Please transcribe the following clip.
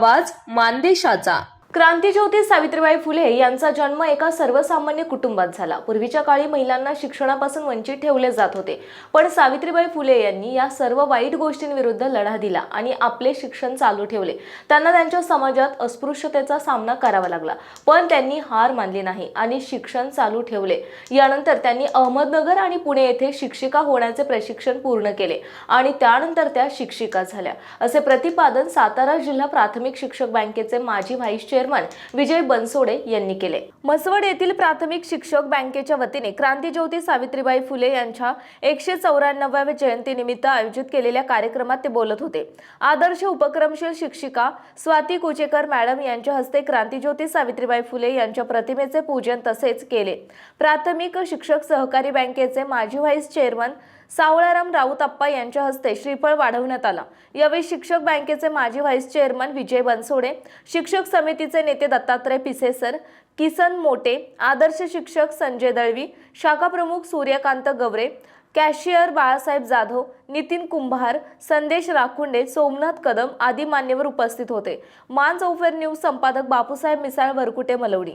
आवाज मानदेशाचा. क्रांतीज्योती सावित्रीबाई फुले यांचा जन्म एका सर्वसामान्य कुटुंबात झाला. पूर्वीच्या काळी महिलांना शिक्षणापासून वंचित ठेवले जात होते. पण सावित्रीबाई फुले यांनी या सर्व वाईट गोष्टींविरुद्ध लढा दिला आणि आपले शिक्षण चालू ठेवले. त्यांना त्यांच्या समाजात अस्पृश्यतेचा सामना करावा लागला पण त्यांनी हार मानली नाही आणि शिक्षण चालू ठेवले. यानंतर त्यांनी अहमदनगर आणि पुणे येथे शिक्षिका होण्याचे प्रशिक्षण पूर्ण केले आणि त्यानंतर त्या शिक्षिका झाल्या. असे प्रतिपादन सातारा जिल्हा प्राथमिक शिक्षक बँकेचे माजी व्हाईस चेअरमन विजय बनसोडे यांनी केले. मसवड येथील प्राथमिक शिक्षक बँकेच्या वतीने क्रांतीज्योती सावित्रीबाई फुले यांच्या एकशे चौऱ्याण्णव्या जयंतीनिमित्त आयोजित केलेल्या कार्यक्रमात ते बोलत होते. आदर्श उपक्रमशील शिक्षिका स्वाती कुचेकर मॅडम यांच्या हस्ते क्रांतीज्योती सावित्रीबाई फुले यांच्या प्रतिमेचे पूजन तसेच केले. प्राथमिक शिक्षक सहकारी बँकेचे माजी व्हाईस चेअरमन सावळाराम राऊतप्पा यांच्या हस्ते श्रीफळ वाढवण्यात आला. यावेळी शिक्षक बँकेचे माजी व्हाईस चेअरमन विजय बनसोडे शिक्षक समितीचे नेते दत्तात्रय पिसेसर किसन मोटे आदर्श शिक्षक संजय दळवी शाखा प्रमुख सूर्यकांत गवरे कॅशियर बाळासाहेब जाधव नितीन कुंभार संदेश राखुंडे सोमनाथ कदम आदी मान्यवर उपस्थित होते. मान चौफेर न्यूज संपादक बापूसाहेब मिसाळ वरकुटे मलवडी.